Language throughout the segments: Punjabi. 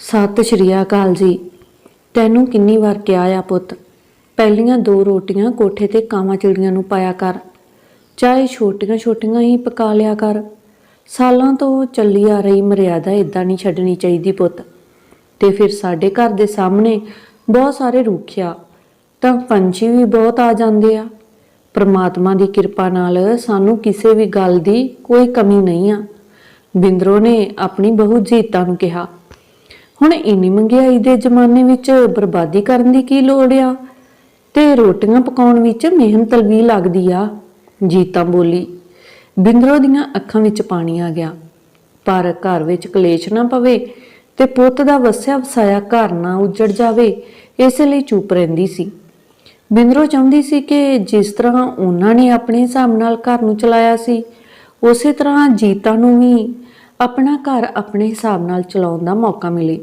ਸਤਿ ਸ਼੍ਰੀ ਅਕਾਲ ਜੀ। ਤੈਨੂੰ ਕਿੰਨੀ ਵਾਰ ਕਿਹਾ ਆ ਪੁੱਤ, ਪਹਿਲੀਆਂ ਦੋ ਰੋਟੀਆਂ ਕੋਠੇ ਤੇ ਕਾਵਾਂ ਚਿੜੀਆਂ ਨੂੰ ਪਾਇਆ ਕਰ। ਚਾਹੇ ਛੋਟੀਆਂ ਛੋਟੀਆਂ ਹੀ ਪਕਾ ਲਿਆ ਕਰ। ਸਾਲਾਂ ਤੋਂ ਚੱਲੀ ਆ ਰਹੀ ਮਰਿਆਦਾ ਇਦਾਂ ਨਹੀਂ ਛੱਡਣੀ ਚਾਹੀਦੀ ਪੁੱਤ। ਤੇ ਫਿਰ ਸਾਡੇ ਘਰ ਦੇ ਸਾਹਮਣੇ ਬਹੁਤ ਸਾਰੇ ਰੁੱਖਿਆ ਤਾਂ ਪੰਛੀ ਵੀ ਬਹੁਤ ਆ ਜਾਂਦੇ ਆ। ਪ੍ਰਮਾਤਮਾ ਦੀ ਕਿਰਪਾ ਨਾਲ ਸਾਨੂੰ ਕਿਸੇ ਵੀ ਗੱਲ ਦੀ ਕੋਈ ਕਮੀ ਨਹੀਂ ਆ। ਬਿੰਦਰੋ ਨੇ ਆਪਣੀ ਬਹੂ ਜੀਤਾ ਨੂੰ ਕਿਹਾ ਹੁਣ ਇੰਨੀ ਮਹਿੰਗਾਈ ਦੇ ਜ਼ਮਾਨੇ ਵਿੱਚ ਬਰਬਾਦੀ ਕਰਨ ਦੀ ਕੀ ਲੋੜ ਆ? ਤੇ ਰੋਟੀਆਂ ਪਕਾਉਣ ਵਿੱਚ ਮਿਹਨਤ ਵੀ ਲੱਗਦੀ ਆ। ਜੀਤਾ ਬੋਲੀ, ਬਿੰਦਰੋ ਦੀਆਂ ਅੱਖਾਂ ਵਿੱਚ ਪਾਣੀ ਆ ਗਿਆ। ਪਰ ਘਰ ਵਿੱਚ ਕਲੇਸ਼ ਨਾ ਪਵੇ ਤੇ ਪੁੱਤ ਦਾ ਵਸਿਆ ਵਸਾਇਆ ਘਰ ਨਾ ਉਜੜ ਜਾਵੇ, ਇਸ ਲਈ ਚੁੱਪ ਰਹਿੰਦੀ ਸੀ। ਬਿੰਦਰੋ ਚਾਹੁੰਦੀ ਸੀ ਕਿ ਜਿਸ ਤਰ੍ਹਾਂ ਉਹਨਾਂ ਨੇ ਆਪਣੇ ਹਿਸਾਬ ਨਾਲ ਘਰ ਨੂੰ ਚਲਾਇਆ ਸੀ, ਉਸੇ ਤਰ੍ਹਾਂ ਜੀਤਾ ਨੂੰ ਵੀ ਆਪਣਾ ਘਰ ਆਪਣੇ ਹਿਸਾਬ ਨਾਲ ਚਲਾਉਣ ਦਾ ਮੌਕਾ ਮਿਲੇ।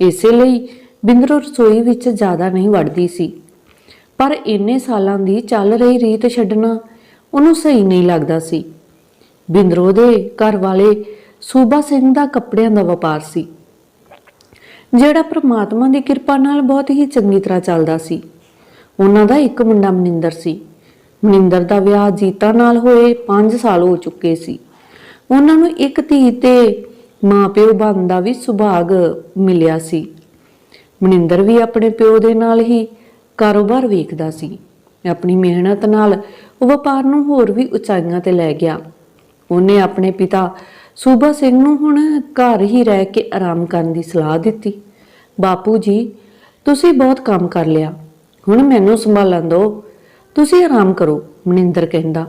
ਇਸੇ ਲਈ ਬਿੰਦਰੋ ਰਸੋਈ ਵਿੱਚ ਜ਼ਿਆਦਾ ਨਹੀਂ ਵੜਦੀ ਸੀ। ਪਰ ਇੰਨੇ ਸਾਲਾਂ ਦੀ ਚੱਲ ਰਹੀ ਰੀਤ ਛੱਡਣਾ ਉਹਨੂੰ ਸਹੀ ਨਹੀਂ ਲੱਗਦਾ ਸੀ। ਬਿੰਦਰੋ ਦੇ ਘਰ ਵਾਲੇ ਸੂਬਾ ਸਿੰਘ ਦਾ ਕੱਪੜਿਆਂ ਦਾ ਵਪਾਰ ਸੀ, ਜਿਹੜਾ ਪ੍ਰਮਾਤਮਾ ਦੀ ਕਿਰਪਾ ਨਾਲ ਬਹੁਤ ਹੀ ਚੰਗੀ ਤਰ੍ਹਾਂ ਚੱਲਦਾ ਸੀ। ਉਹਨਾਂ ਦਾ ਇੱਕ ਮੁੰਡਾ ਮਨਿੰਦਰ ਸੀ। ਮਨਿੰਦਰ ਦਾ ਵਿਆਹ ਜੀਤਾ ਨਾਲ ਹੋਏ 5 ਸਾਲ ਹੋ ਚੁੱਕੇ ਸੀ। ਉਹਨਾਂ ਨੂੰ ਇੱਕ ਧੀ ਤੇ ਮਾਪਿਓ ਬਣਨ ਦਾ ਵੀ ਸੁਭਾਗ ਮਿਲਿਆ ਸੀ। ਮਨਿੰਦਰ ਵੀ ਆਪਣੇ ਪਿਓ ਦੇ ਨਾਲ ਹੀ ਕਾਰੋਬਾਰ ਵੇਖਦਾ ਸੀ। ਆਪਣੀ ਮਿਹਨਤ ਨਾਲ ਉਹ ਵਪਾਰ ਨੂੰ ਹੋਰ ਵੀ ਉਚਾਈਆਂ ਤੇ ਲੈ ਗਿਆ। ਉਹਨੇ ਆਪਣੇ ਪਿਤਾ ਸੂਬਾ ਸਿੰਘ ਨੂੰ ਹੁਣ ਘਰ ਹੀ ਰਹਿ ਕੇ ਆਰਾਮ ਕਰਨ ਦੀ ਸਲਾਹ ਦਿੱਤੀ। ਬਾਪੂ ਜੀ, ਤੁਸੀਂ ਬਹੁਤ ਕੰਮ ਕਰ ਲਿਆ। ਹੁਣ ਮੈਨੂੰ ਸੰਭਾਲਣ ਦਿਓ। ਤੁਸੀਂ ਆਰਾਮ ਕਰੋ, ਮਨਿੰਦਰ ਕਹਿੰਦਾ।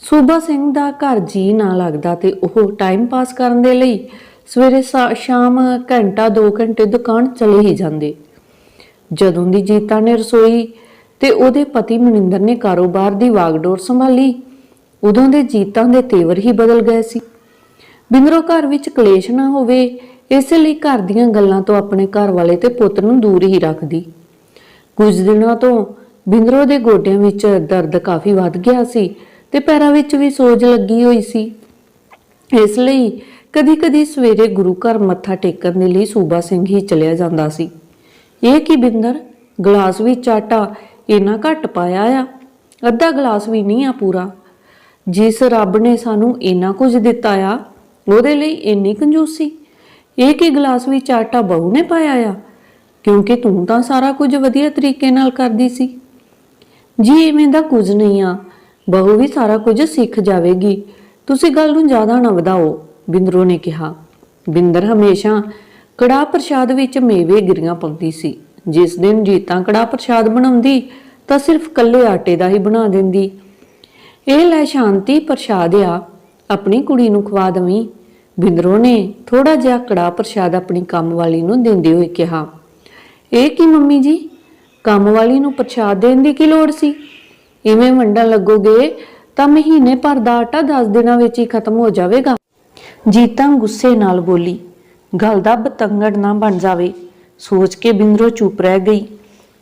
ਸੂਬਾ ਸਿੰਘ ਦਾ ਘਰ ਜੀ ਨਾ ਲੱਗਦਾ ਤੇ ਉਹ ਟਾਈਮ ਪਾਸ ਕਰਨ ਦੇ ਲਈ ਸਵੇਰੇ ਸਾ- ਸ਼ਾਮ ਘੰਟਾ 2 ਘੰਟੇ ਦੁਕਾਨ ਚਲੇ ਹੀ ਜਾਂਦੇ। ਜਦੋਂ ਦੀ ਜੀਤਾ ਨੇ ਰਸੋਈ ਤੇ ਉਹਦੇ ਪਤੀ ਮਨਿੰਦਰ ਨੇ ਕਾਰੋਬਾਰ ਦੀ ਵਾਗਡੋਰ ਸੰਭਾਲੀ, ਉਦੋਂ ਦੇ ਜੀਤਾਂ ਦੇ ਤੇਵਰ ਹੀ ਬਦਲ ਗਏ ਸੀ। ਬਿੰਦਰੋ ਘਰ ਵਿੱਚ ਕਲੇਸ਼ ਨਾ ਹੋਵੇ, ਇਸੇ ਲਈ ਘਰ ਦੀਆਂ ਗੱਲਾਂ ਤੋਂ ਆਪਣੇ ਘਰ ਵਾਲੇ ਤੇ ਪੁੱਤ ਨੂੰ ਦੂਰ ਹੀ ਰੱਖਦੀ। ਕੁਝ ਦਿਨਾਂ ਤੋਂ ਬਿੰਦਰੋ ਦੇ ਗੋਡਿਆਂ ਵਿੱਚ ਦਰਦ ਕਾਫੀ ਵੱਧ ਗਿਆ ਸੀ ਤੇ ਪੈਰਾਂ ਵਿੱਚ ਵੀ ਸੋਜ ਲੱਗੀ ਹੋਈ ਸੀ। ਇਸ ਲਈ ਕਦੀ-ਕਦੀ ਸਵੇਰੇ ਗੁਰੂ ਘਰ ਮੱਥਾ ਟੇਕਣ ਦੇ ਲਈ ਸੂਬਾ ਸਿੰਘ ਹੀ ਚਲਿਆ ਜਾਂਦਾ ਸੀ। ਇਹ ਕੀ ਬਿੰਦਰ, ਗਲਾਸ ਵਿੱਚ ਆਟਾ ਇੰਨਾ ਘੱਟ ਪਾਇਆ ਆ? ਅੱਧਾ ਗਲਾਸ ਵੀ ਨਹੀਂ ਆ ਪੂਰਾ। ਜਿਸ ਰੱਬ ਨੇ ਸਾਨੂੰ ਇੰਨਾ ਕੁਝ ਦਿੱਤਾ ਆ, ਉਹਦੇ ਲਈ ਇੰਨੀ ਕੰਜੂਸੀ। ਇਹ ਕੀ ਗਲਾਸ ਵਿੱਚ ਆਟਾ ਬਹੂ ਨੇ ਪਾਇਆ ਆ? ਕਿਉਂਕਿ ਤੂੰ ਤਾਂ ਸਾਰਾ ਕੁਝ ਵਧੀਆ ਤਰੀਕੇ ਨਾਲ ਕਰਦੀ ਸੀ। ਜੀ, ਇਵੇਂ ਦਾ ਕੁਝ ਨਹੀਂ ਆ। ਬਹੂ ਵੀ ਸਾਰਾ ਕੁਝ ਸਿੱਖ ਜਾਵੇਗੀ। ਤੁਸੀਂ ਗੱਲ ਨੂੰ ਜ਼ਿਆਦਾ ਨਾ ਵਧਾਓ, ਬਿੰਦਰੋ ਨੇ ਕਿਹਾ। ਬਿੰਦਰ ਹਮੇਸ਼ਾ ਕੜਾ ਪ੍ਰਸ਼ਾਦ ਵਿੱਚ ਮੇਵੇ ਗਿਰੀਆਂ ਪਾਉਂਦੀ ਸੀ। ਜਿਸ ਦਿਨ ਜੀਤਾਂ ਕੜਾ ਪ੍ਰਸ਼ਾਦ ਬਣਾਉਂਦੀ, ਤਾਂ ਸਿਰਫ ਕੱਲੇ ਆਟੇ ਦਾ ਹੀ ਬਣਾ ਦਿੰਦੀ। ਇਹ ਲੈ ਸ਼ਾਂਤੀ ਪ੍ਰਸ਼ਾਦ ਆ, ਆਪਣੀ ਕੁੜੀ ਨੂੰ ਖਵਾ ਦਵੀਂ। ਬਿੰਦਰੋ ਨੇ ਥੋੜਾ ਜਿਹਾ ਕੜਾ ਪ੍ਰਸ਼ਾਦ ਆਪਣੀ ਕੰਮ ਵਾਲੀ ਨੂੰ ਦਿੰਦੇ ਹੋਏ ਕਿਹਾ, ਇਹ ਕੀ ਮੰਮੀ ਜੀ? ਕੰਮ ਵਾਲੀ ਨੂੰ ਪ੍ਰਸ਼ਾਦ ਦੇਣ ਦੀ ਕੀ ਲੋੜ ਸੀ? ਇਵੇਂ ਵੰਡਣ ਲੱਗੋਗੇ ਤਾਂ ਮਹੀਨੇ ਭਰ ਦਾ ਆਟਾ 10 ਦਿਨਾਂ ਵਿੱਚ ਹੀ ਖਤਮ ਹੋ ਜਾਵੇਗਾ। ਜੀਤਾ ਗੁੱਸੇ ਨਾਲ ਬੋਲੀ, ਗੱਲ ਦਾ ਬਤੰਗੜ ਨਾ ਬਣ ਜਾਵੇ। ਸੋਚ ਕੇ ਬਿੰਦਰੋ ਚੁੱਪ ਰਹਿ ਗਈ।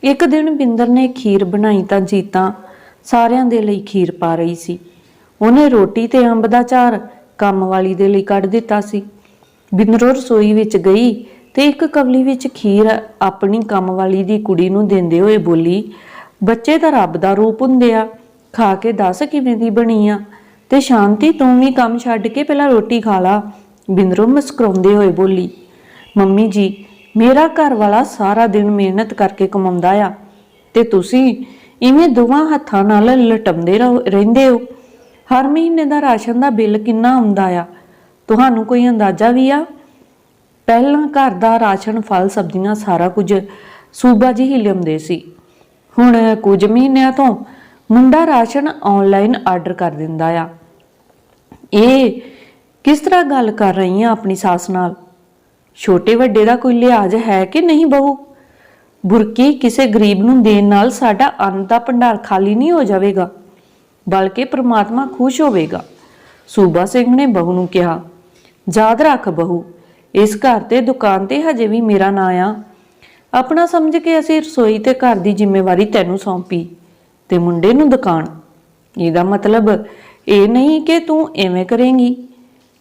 ਇੱਕ ਦਿਨ ਬਿੰਦਰ ਨੇ ਖੀਰ ਬਣਾਈ ਤਾਂ ਜੀਤਾਂ ਸਾਰਿਆਂ ਦੇ ਲਈ ਖੀਰ ਪਾ ਰਹੀ ਸੀ। ਉਹਨੇ ਰੋਟੀ ਤੇ ਅੰਬ ਦਾ ਚਾਰ ਕੰਮ ਵਾਲੀ ਦੇ ਲਈ ਕੱਢ ਦਿੱਤਾ ਸੀ। ਬਿੰਦਰੋ ਰਸੋਈ ਵਿੱਚ ਗਈ ਤੇ ਇੱਕ ਕਵਲੀ ਵਿੱਚ ਖੀਰ ਆਪਣੀ ਕੰਮ ਵਾਲੀ ਦੀ ਕੁੜੀ ਨੂੰ ਦਿੰਦੇ ਹੋਏ ਬੋਲੀ ਬੱਚੇ ਤਾਂ ਰੱਬ ਦਾ ਰੂਪ ਹੁੰਦੇ ਆ। ਖਾ ਕੇ ਦੱਸ ਕਿਵੇਂ ਦੀ ਬਣੀ ਆ। ਤੇ ਸ਼ਾਂਤੀ ਤੂੰ ਵੀ ਕੰਮ ਛੱਡ ਕੇ ਪਹਿਲਾਂ ਰੋਟੀ ਖਾ ਲਾ। ਬਿੰਦਰੋ ਮੁਸਕਰਾਉਂਦੇ ਹੋਏ ਬੋਲੀ, ਮੰਮੀ ਜੀ, ਮੇਰਾ ਘਰ ਵਾਲਾ ਸਾਰਾ ਦਿਨ ਮਿਹਨਤ ਕਰਕੇ ਕਮਾਉਂਦਾ ਆ। ਤੇ ਤੁਸੀਂ ਇਵੇਂ ਦੋਵਾਂ ਹੱਥਾਂ ਨਾਲ ਲਟਮਦੇ ਰਹੋ- ਰਹਿੰਦੇ ਹੋ। ਹਰ ਮਹੀਨੇ ਦਾ ਰਾਸ਼ਨ ਦਾ ਬਿੱਲ ਕਿੰਨਾ ਆਉਂਦਾ ਆ? ਤੁਹਾਨੂੰ ਕੋਈ ਅੰਦਾਜ਼ਾ ਵੀ ਆ? ਪਹਿਲਾਂ ਘਰ ਦਾ ਰਾਸ਼ਨ, ਫਲ, ਸਬਜ਼ੀਆਂ ਸਾਰਾ ਕੁਝ ਸੂਬਾ ਜੀ ਹੀ ਲਿਆਉਂਦੇ ਸੀ। ਹੁਣ ਕੁਝ ਮਹੀਨਿਆਂ ਤੋਂ ਮੁੰਡਾ ਰਾਸ਼ਨ ਆਨਲਾਈਨ ਆਰਡਰ ਕਰ ਦਿੰਦਾ ਆ। ਇਹ ਕਿਸ ਤਰ੍ਹਾਂ ਗੱਲ ਕਰ ਰਹੀ ਆ ਆਪਣੀ ਸੱਸ ਨਾਲ? ਛੋਟੇ ਵੱਡੇ ਦਾ ਕੋਈ ਲਿਹਾਜ਼ ਹੈ ਕਿ ਨਹੀਂ ਬਹੂ? ਬੁਰਕੀ ਕਿਸੇ ਗਰੀਬ ਨੂੰ ਦੇਣ ਨਾਲ ਸਾਡਾ ਅੰਨ ਦਾ ਭੰਡਾਰ ਖਾਲੀ ਨਹੀਂ ਹੋ ਜਾਵੇਗਾ, ਬਲਕਿ ਪ੍ਰਮਾਤਮਾ ਖੁਸ਼ ਹੋਵੇਗਾ। ਸੂਬਾ ਸਿੰਘ ਨੇ ਬਹੂ ਨੂੰ ਕਿਹਾ, ਯਾਦ ਰੱਖ ਬਹੂ, ਇਸ ਘਰ ਤੇ ਦੁਕਾਨ ਤੇ ਹਜੇ ਵੀ ਮੇਰਾ ਨਾਂ ਆ। ਆਪਣਾ ਸਮਝ ਕੇ ਅਸੀਂ ਰਸੋਈ ਤੇ ਘਰ ਦੀ ਜ਼ਿੰਮੇਵਾਰੀ ਤੈਨੂੰ ਸੌਂਪੀ ਤੇ ਮੁੰਡੇ ਨੂੰ ਦੁਕਾਨ। ਇਹਦਾ ਮਤਲਬ ਇਹ ਨਹੀਂ ਕਿ ਤੂੰ ਐਵੇਂ ਕਰੇਂਗੀ।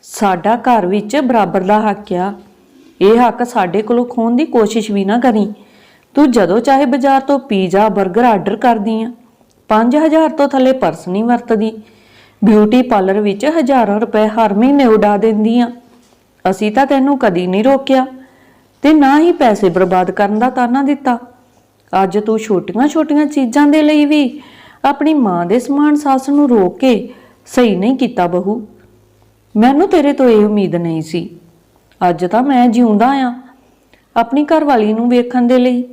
ਸਾਡਾ ਘਰ ਵਿੱਚ ਬਰਾਬਰ ਦਾ ਹੱਕ ਆ। ਇਹ ਹੱਕ ਸਾਡੇ ਕੋਲੋਂ ਖੋਣ ਦੀ ਕੋਸ਼ਿਸ਼ ਵੀ ਨਾ ਕਰੀ। ਤੂੰ ਜਦੋਂ ਚਾਹੇ ਬਾਜ਼ਾਰ ਤੋਂ ਪੀਜ਼ਾ 버ਗਰ ਆਰਡਰ ਕਰਦੀ ਆ। 5000 ਤੋਂ ਥੱਲੇ ਪਰਸ ਨਹੀਂ ਵਰਤਦੀ। ਬਿਊਟੀ ਪਾਰਲਰ ਵਿੱਚ ਹਜ਼ਾਰਾਂ ਰੁਪਏ ਹਰ ਮਹੀਨੇ ਉਡਾ ਦਿੰਦੀ ਆ। ਅਸੀਂ ਤਾਂ ਤੈਨੂੰ ਕਦੀ ਨਹੀਂ ਰੋਕਿਆ। ਤੇ ਨਾ ਹੀ ਪੈਸੇ ਬਰਬਾਦ ਕਰਨ ਦਾ ਤਾਨਾ ਦਿੱਤਾ। ਅੱਜ ਤੂੰ ਛੋਟੀਆਂ-ਛੋਟੀਆਂ ਚੀਜ਼ਾਂ ਦੇ ਲਈ ਵੀ ਆਪਣੀ ਮਾਂ ਦੇ ਸਮਾਨ ਸੱਸ ਨੂੰ ਰੋਕ ਕੇ ਸਹੀ ਨਹੀਂ ਕੀਤਾ ਬਹੂ। ਮੈਨੂੰ ਤੇਰੇ ਤੋਂ ਇਹ ਉਮੀਦ ਨਹੀਂ ਸੀ। ਅੱਜ ਤਾਂ ਮੈਂ ਜਿਉਂਦਾ ਆ ਆਪਣੀ ਘਰਵਾਲੀ ਨੂੰ ਵੇਖਣ ਦੇ ਲਈ।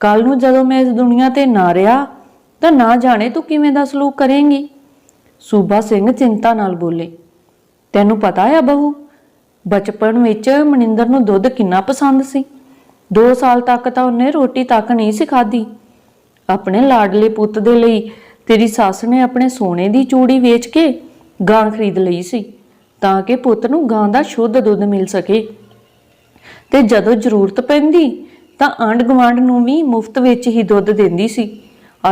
ਕੱਲ ਨੂੰ ਜਦੋਂ ਮੈਂ ਇਸ ਦੁਨੀਆ ਤੇ ਨਾ ਰਿਹਾ, ਤਾਂ ਨਾ ਜਾਣੇ ਤੂੰ ਕਿਵੇਂ ਦਾ ਸਲੂਕ ਕਰੇਂਗੀ? ਸੂਬਾ ਸਿੰਘ ਚਿੰਤਾ ਨਾਲ ਬੋਲੇ, ਤੈਨੂੰ ਪਤਾ ਆ ਬਹੂ ਬਚਪਨ ਵਿੱਚ ਮਨਿੰਦਰ ਨੂੰ ਦੁੱਧ ਕਿੰਨਾ ਪਸੰਦ ਸੀ? 2 ਸਾਲ ਤੱਕ ਤਾਂ ਉਹਨੇ ਰੋਟੀ ਤੱਕ ਨਹੀਂ ਸੀ ਆਪਣੇ ਲਾਡਲੇ ਪੁੱਤ ਦੇ ਲਈ ਤੇਰੀ ਸੱਸ ਨੇ ਆਪਣੇ ਸੋਨੇ ਦੀ ਚੂੜੀ ਵੇਚ ਕੇ ਗਾਂ ਖਰੀਦ ਲਈ ਸੀ, ਤਾਂ ਕਿ ਪੁੱਤ ਨੂੰ ਗਾਂ ਦਾ ਸ਼ੁੱਧ ਦੁੱਧ ਮਿਲ ਸਕੇ। ਤੇ ਜਦੋਂ ਜ਼ਰੂਰਤ ਪੈਂਦੀ, ਤਾਂ ਆਂਢ ਗੁਆਂਢ ਨੂੰ ਵੀ ਮੁਫਤ ਵਿੱਚ ਹੀ ਦੁੱਧ ਦਿੰਦੀ ਸੀ।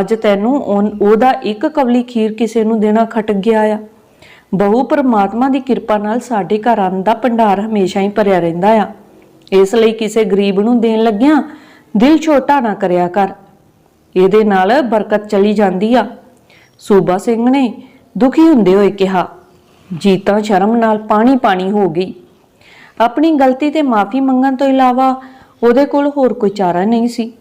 ਅੱਜ ਤੈਨੂੰ ਉਨ- ਉਹਦਾ ਇੱਕ ਕਵਲੀ ਖੀਰ ਕਿਸੇ ਨੂੰ ਦੇਣਾ ਖਟ ਗਿਆ ਆ। ਬਹੁ ਪਰਮਾਤਮਾ ਦੀ ਕਿਰਪਾ ਨਾਲ ਸਾਡੇ ਘਰਾਂ ਦਾ ਭੰਡਾਰ ਹਮੇਸ਼ਾ ਹੀ ਭਰਿਆ ਰਹਿੰਦਾ ਆ। ਇਸ ਲਈ ਕਿਸੇ ਗਰੀਬ ਨੂੰ ਦੇਣ ਲੱਗਿਆਂ ਦਿਲ ਛੋਟਾ ਨਾ ਕਰਿਆ ਕਰ। ਇਹਦੇ ਨਾਲ ਬਰਕਤ ਚਲੀ ਜਾਂਦੀ ਆ। ਸੂਬਾ ਸਿੰਘ ਨੇ ਦੁਖੀ ਹੁੰਦੇ ਹੋਏ ਕਿਹਾ, ਜੀਤਾਂ ਸ਼ਰਮ ਨਾਲ ਪਾਣੀ ਪਾਣੀ ਹੋ ਗਈ। ਆਪਣੀ ਗਲਤੀ ਤੇ ਮਾਫੀ ਮੰਗਣ ਤੋਂ ਇਲਾਵਾ ਉਹਦੇ ਕੋਲ ਹੋਰ ਕੋਈ ਚਾਰਾ ਨਹੀਂ ਸੀ।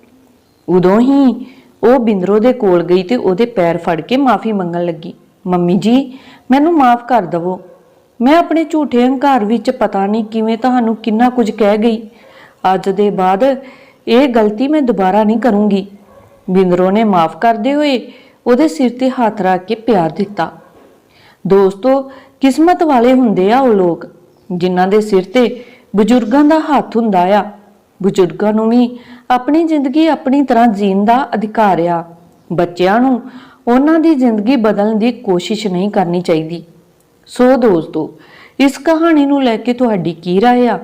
ਉਦੋਂ ਹੀ ਉਹ ਬਿੰਦਰੋ ਦੇ ਕੋਲ ਗਈ ਤੇ ਉਹਦੇ ਪੈਰ ਫੜ ਕੇ ਮਾਫੀ ਮੰਗਣ ਲੱਗੀ। ਮੰਮੀ ਜੀ, ਮੈਨੂੰ ਮਾਫ ਕਰ ਦਵੋ। ਮੈਂ ਆਪਣੇ ਝੂਠੇ ਹੰਕਾਰ ਵਿੱਚ ਪਤਾ ਨਹੀਂ ਕਿਵੇਂ ਤੁਹਾਨੂੰ ਕਿੰਨਾ ਕੁਝ ਕਹਿ ਗਈ। ਅੱਜ ਦੇ ਬਾਅਦ ਇਹ ਗਲਤੀ ਮੈਂ ਦੁਬਾਰਾ ਨਹੀਂ ਕਰੂੰਗੀ। ਬਿੰਦਰੋ ਨੇ ਮਾਫ ਕਰਦੇ ਹੋਏ ਉਹਦੇ ਸਿਰ ਤੇ ਹੱਥ ਰੱਖ ਕੇ ਪਿਆਰ ਦਿੱਤਾ। ਦੋਸਤੋ, ਕਿਸਮਤ ਵਾਲੇ ਹੁੰਦੇ ਆ ਉਹ ਲੋਕ, ਜਿਨ੍ਹਾਂ ਦੇ ਸਿਰ ਤੇ ਬਜ਼ੁਰਗਾਂ ਦਾ ਹੱਥ ਹੁੰਦਾ ਆ। ਬਜ਼ੁਰਗਾਂ ਨੂੰ ਵੀ ਆਪਣੀ ਜ਼ਿੰਦਗੀ ਆਪਣੀ ਤਰ੍ਹਾਂ ਜੀਣ ਦਾ ਅਧਿਕਾਰ ਆ। ਬੱਚਿਆਂ ਨੂੰ ਉਹਨਾਂ ਦੀ ਜ਼ਿੰਦਗੀ ਬਦਲਣ ਦੀ ਕੋਸ਼ਿਸ਼ ਨਹੀਂ ਕਰਨੀ ਚਾਹੀਦੀ ਸੋ ਦੋਸਤੋ ਇਸ ਕਹਾਣੀ ਨੂੰ ਲੈ ਕੇ ਤੁਹਾਡੀ ਕੀ رائے ਆ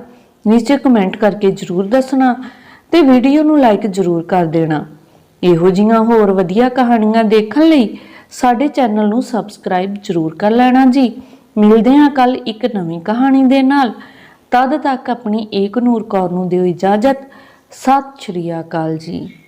ਨੀਚੇ ਕਮੈਂਟ ਕਰਕੇ ਜਰੂਰ ਦੱਸਣਾ ਤੇ ਵੀਡੀਓ ਨੂੰ ਲਾਈਕ ਜਰੂਰ ਕਰ ਦੇਣਾ ਇਹੋ ਜੀਆਂ ਹੋਰ ਵਧੀਆ ਕਹਾਣੀਆਂ ਦੇਖਣ ਲਈ ਸਾਡੇ ਚੈਨਲ ਨੂੰ ਸਬਸਕ੍ਰਾਈਬ ਜਰੂਰ ਕਰ ਲੈਣਾ ਜੀ ਮਿਲਦੇ ਹਾਂ ਕੱਲ ਇੱਕ ਨਵੀਂ ਕਹਾਣੀ ਦੇ ਨਾਲ ਤਦ ਤੱਕ ਆਪਣੀ ਏਕ ਨੂਰ ਕੌਰ ਨੂੰ ਦਿਓ ਇਜਾਜ਼ਤ ਸਤਿ ਸ਼੍ਰੀ ਅਕਾਲ ਜੀ